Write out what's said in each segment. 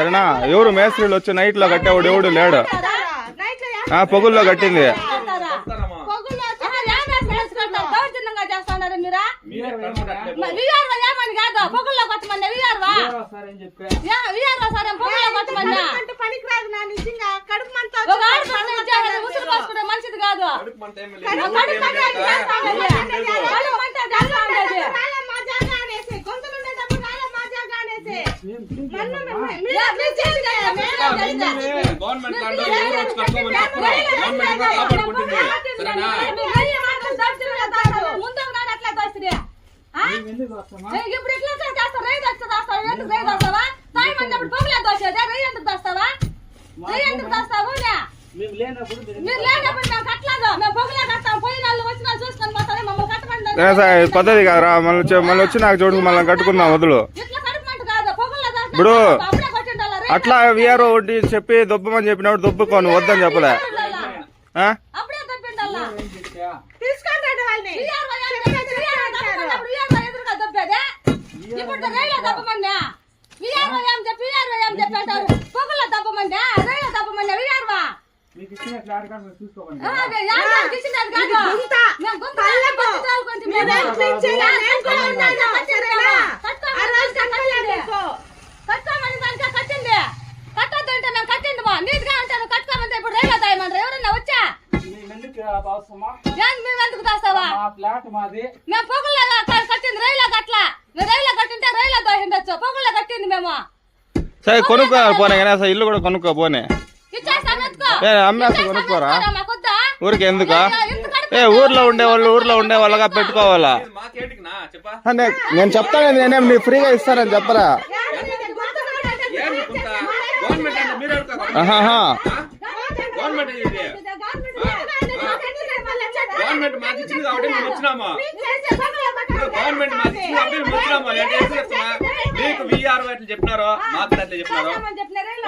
సరేనా? ఎవరు మేస్త్రీలు వచ్చి నైట్లో కట్టేవాడు ఎవడు లేడు. ఆ పొగుల్లో కట్టింది. మంచిది కాదు ఏం వేసుకుంటారు? దౌర్జన్యంగా చేస్తున్నారు మీరా విఆర్వా ఏమని కాదు పొగుల్లో కొట్టమన్నా విఆర్వా విఆర్వా సరే పొగుల్లో కొట్టమన్నా పనికిరాదు నా నిజంగా కడుపు మంట ఒక ఆడపిల్ల ఇచ్చేది ఉసురు పోసుకునే మంచిది కాదు కడుపు మంట చేస్తా ఉండేది. కడుపు మంట చేస్తా ఉండేది. మా జాగా అనేసి గొంతులు ఉండేటప్పుడు రాలే మా జాగా అనేసి నన్ను మీ- ఏ, మీరు చేసి కదా, మేము చేస్తే. గవర్నమెంట్ ల్యాండ్ ఎవరు వచ్చి కట్టుకోమని చెప్పరు గవర్నమెంట్ కూడా కాపాడుకుంటుంది సరేనా మీరు వెయ్యి మాటలు దోస్తులుగా దోస్తారు. ముందుకు నాడు అట్లా దోస్తులే. ఆ? ఏ, ఇప్పుడు ఎట్లా చేస్తారు రైతు వచ్చి దోస్తావు ఎందుకు రైతు వస్తావా సాయం అన్నప్పుడు పొగలే దోసేదే రై ఎందుకు దోస్తావా రై ఎందుకు దోస్తావు నే? మేము లేనప్పుడు మీరు మీరు లేనప్పుడు మేము కట్టలేదు మేము పొగలే కట్టాం పోయిన వాళ్ళు వచ్చినా చూసుకొని పోతానే మమ్మల్ని కట్టమంటారు ఏ సార్, ఇది పద్ధతి కాదురా మళ్ళీ వచ్చి- మళ్ళీ వచ్చి నాకు చూడు మళ్ళీ కట్టుకుందాం వదులు. ఇప్పుడు అట్లా విఆర్ఓ ఒకటి చెప్పి దొబ్బమని చెప్పినప్పుడు దొబ్బుకోను వద్దని చెప్పలే ఆ? మా ఫ్లాట్ మాది. మేము పొగుల్లో కట్టింది రైల్లో కట్లా నువ్వు రైల్లో కట్టింటే రైల్లో దోహిండొచ్చు పొగుల్లో కట్టింది మేము. సరే కొనుక్కో పోనీ కానీ అసలు ఇల్లు కూడా కొనుక్కో పోనీ. అమ్మేస్తా కొనుక్కోరా? ఊరికి ఎందుకా? ఏ ఊర్లో ఉండే వాళ్ళు ఊర్లో ఉండే వాళ్ళగా పెట్టుకోవాలా? మాకేటికి నా? చెప్పా. ఆ, నే- నేను చెప్తాను నేనేం నీ ఫ్రీగా ఇస్తానని చెప్పరా? కొంత గవర్నమెంట్ మాకు ఇచ్చింది కాబట్టి మేము వచ్చినామా? గవర్నమెంట్ మాకు ఇచ్చింది కాబట్టి మేము వచ్చినామా? అంటే ఎందుకు చెప్తున్నా మీకు విఆర్ అట్లా చెప్పినారో? మాకు అట్లా చెప్పినారో?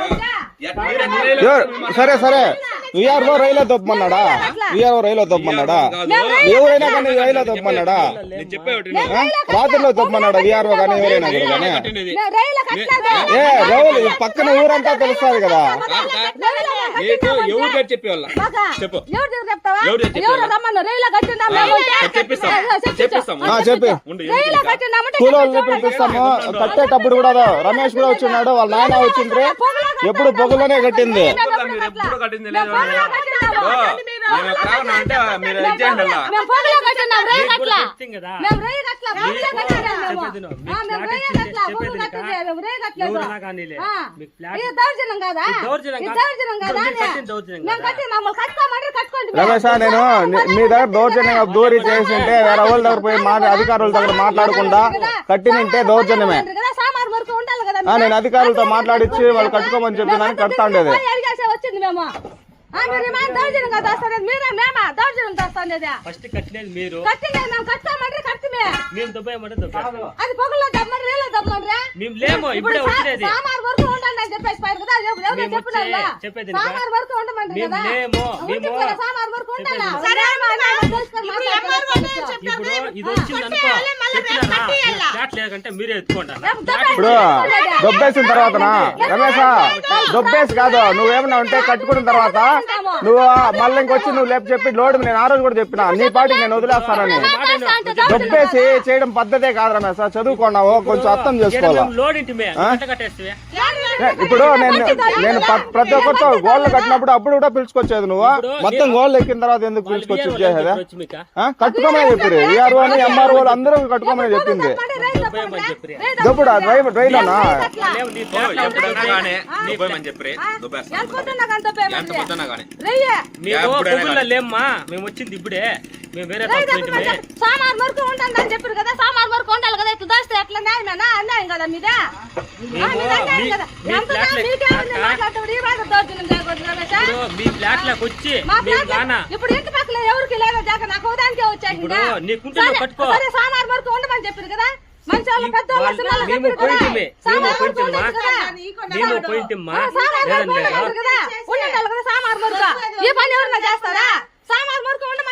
ఎట్లా? ఎవరు- సరే సరే. విఆర్ఓ రైలో దొబ్బమన్నాడా విఆర్ఓ రైలో దొబ్బమన్నాడా ఎవరైనా కానీ రైలో దొబ్బమన్నాడా? రాత్రిలో దొబ్బమన్నాడా విఆర్ఓ కానీ ఎవరైనా కానీ. ఏ రౌలు పక్కన ఊరంతా తెలుస్తుంది కదా ఎవరు చెప్పేవాళ్ళ. చెప్పు పిలిపిస్తాము కట్టేటప్పుడు కూడా రమేష్ కూడా వచ్చిన్నాడు వాళ్ళ నాయన వచ్చిండ్రి ఎప్పుడు పొగలోనే కట్టింది అంటే మీరు ఇచ్చేయండి దౌర్జన్యం దౌర్జన్యం. దౌర్జన్యం దౌర్జన్యం. రమేష్ నేను మీ దగ్గర దౌర్జన్యంగా దూరి చేసింటే వేరే వాళ్ళ దగ్గర పోయి మా అధికారుల దగ్గర మాట్లాడకుండా కట్టినింటే దౌర్జన్యమే ఉంటారు కదా, సామాన్ వరకు ఉండాలి కదా? ఆ, నేను అధికారులతో మాట్లాడిచ్చి వాళ్ళు కట్టుకోమని చెప్పినాను కడతా ఉండేది వచ్చింది దౌర్జన్యంగా దాస్తానేది మీరే మేమా దౌర్జన్యం దాస్తానేది. ఫస్ట్ కట్టినది మీరు. కట్టింది మేము కట్టుకోమంటే కట్టిమే. మేము దొబ్బేయమంటే అది పొగలో దమ్మని రేలో దమ్మని మేము లేము ఇప్పుడే వచ్చినది. సామార్ వరకు ఉండండి అని చెప్పేసి కదా ఎవరు చెప్పినారు. చెప్పేది? సామార్ వరకు మేము కదా. మేము- సామార్ వరకు ఉండాలా? సరే ఇది వచ్చింది అనుకో మీరే ఎత్తుకోండి ఇప్పుడు దొబ్బేసిన తర్వాతనా? రమేషా దొబ్బేసి కాదు నువ్వేమన్నా ఉంటే కట్టుకున్న తర్వాత నువ్వు మళ్ళీ ఇంకొచ్చి నువ్వు లేపు చెప్పి లోడ్ నేను ఆ రోజు కూడా చెప్పిన నీ పాటికి నేను వదిలేస్తానని. దొబ్బేసి చేయడం పద్ధతే కాదు రమేష్ చదువుకున్నావు కొంచెం అర్థం చేసుకోవాలా? ఇప్పుడు నేను నేను ప్రతి ఒక్కరితో గోళ్ళు కట్టినప్పుడు అప్పుడు కూడా పిలుచుకొచ్చేది నువ్వు. మొత్తం గోళ్ళు ఎక్కిన తర్వాత ఎందుకు పిలుచుకొచ్చి ఆ? కట్టుకోమని చెప్పారు ఈఆర్ఓ అని ఎంఆర్ఓ అందరూ కట్టుకోమని చెప్పింది. దప్పుడు డ్రైవర్ రెయ్యే. మేము వచ్చింది ఇప్పుడే. సామాన్ వరకు చెప్పారు కదా సామాన్ వరకు ఉండాలి కదా ఇట్లా దాస్తే ఎట్లా న్యాయమేనా అన్యాయం కదా మీదే. ఇప్పుడు ఇంటి పక్కన ఎవరికి లేదో నాకు ఉదానికే వచ్చాయి ఇప్పుడు నీకుంటే నువ్వు కట్టుకో. సరే సామాన్ వరకు ఉండమని చెప్పారు కదా? సామాన్ చేస్తారా?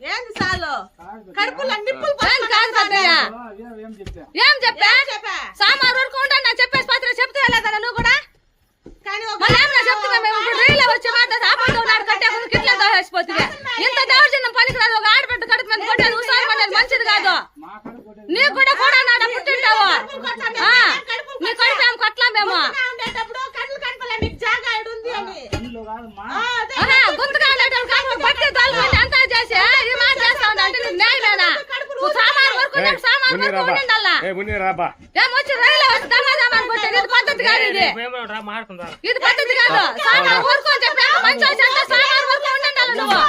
ఏంది చాలు కడుపులో నిప్పులు ఏం కాదు పెద్దయ్య ఏం చెప్పా? సామాన్ వరకు చెప్పేసి పత్రిక చెప్తే లేదా నువ్వు కూడా? మళ్ళీ చెప్తున్నా మేము ఇప్పుడు రైల్లో వచ్చి మాట ఆపండి కట్టే ఇట్లా దోహేసిపోతుంది ఇంత దౌర్జన్యం పనికిరాదు ఒక ఆడబిడ్డ కడుపు మీద కొట్టేది ఉసారం అనేది మంచిది కాదు నీకు కూడా కూడా నాడ పుట్టింటావు ఆ, నీ కడుపు ఏం కొట్లా మేము గుంతగా ఉండేటప్పుడు కళ్ళు కనపలే నీకు జాగా ఉంది అని ఆ, అదే. ఆహా, గుంతగా ఉండేటోళ్ళు కాదు బట్టి దొలగొట్టి అంతా చేసి ఈ మాట చేస్తా ఉన్నా అంటే నీకు న్యాయమేనా నువ్వు సామాన్ వరకు ఏయ్, నాకు సామాన్ మున్ని వరకు రాబా. ఏ మున్ని రాబా. ఏం వచ్చి రైలు వచ్చి దమాదమాని కొట్టేది ఇది పద్ధతి కాదు ఇది. మేము రా మాట్లాడుకుందాం. ఇది పద్ధతి కాదు. సామాన్ వరకు అని చెప్పి. మంచి వచ్చి అంతా సామాన్ వరకు ఉండాలి నువ్వు.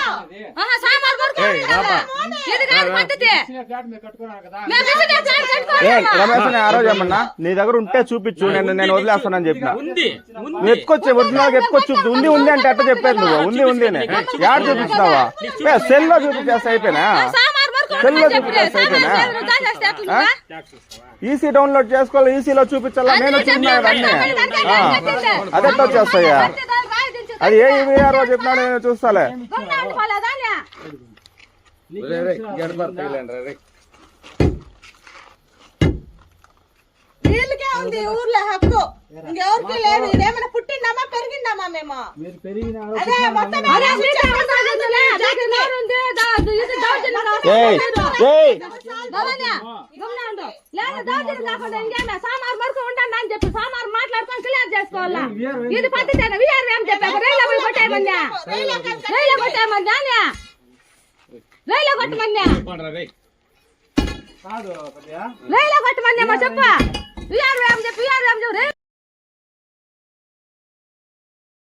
ఆహా, సామాన్ వరకు ఏయ్, రాబా. ఉండాలి. ఇది కాదు పద్ధతి. మేము ఇచ్చిన ఫ్లాట్ ఏ కట్టుకోవాలి. రమేష్ నేను ఆ రోజు ఏమన్నా నీ దగ్గర ఉంటే చూపించు నేను నేను వదిలేస్తానని చెప్పిన. ఎత్తుకొచ్చి ఒరిజినల్ ఎత్తుకొచ్చి. చూపించు ఉంది ఉంది అంటే అట్ట చెప్పేది నువ్వు? ఉంది ఉంది యాడ్ చూపిస్తావా సెల్లో చూపించేస్తే అయిపోయినా? సెల్లో చూపించేస్తే అయిపోయినా? ఈసీ డౌన్లోడ్ చేసుకోవాలి ఈసీలో చూపించాలా నేను చూపినా ఇవన్నీ ఆ, అదే ఏ ఈవీఆర్ఓ చెప్పినాడు నేను చూస్తాలే? వీళ్ళకే ఉంది ఊర్లో హక్కు ఇంకెవరికి లేదు ఇదేమైనా పుట్టిందామా పెరిగిందామా మేము అదే మొత్తం. ఏయ్ ఏయ్ ఉండు. లేదు, దౌర్జన్యం కాకుండా వరకు ఉండండి అని చెప్పి సామాన్ మాట్లాడుకొని క్లియర్ చేసుకోవాలా? ఇది పద్ధతేనా వీఆర్ ఏం చెప్పారు? రైల్లో పోయి కొట్టేయమన్నా రైల్లో కొట్టేయమన్నా నే? రైల్లో కొట్టమన్నా రైల్లో కొట్టమన్నా చెప్పు. వీఆర్ ఏం చెప్పి వీఆర్ ఏం చెప్పు.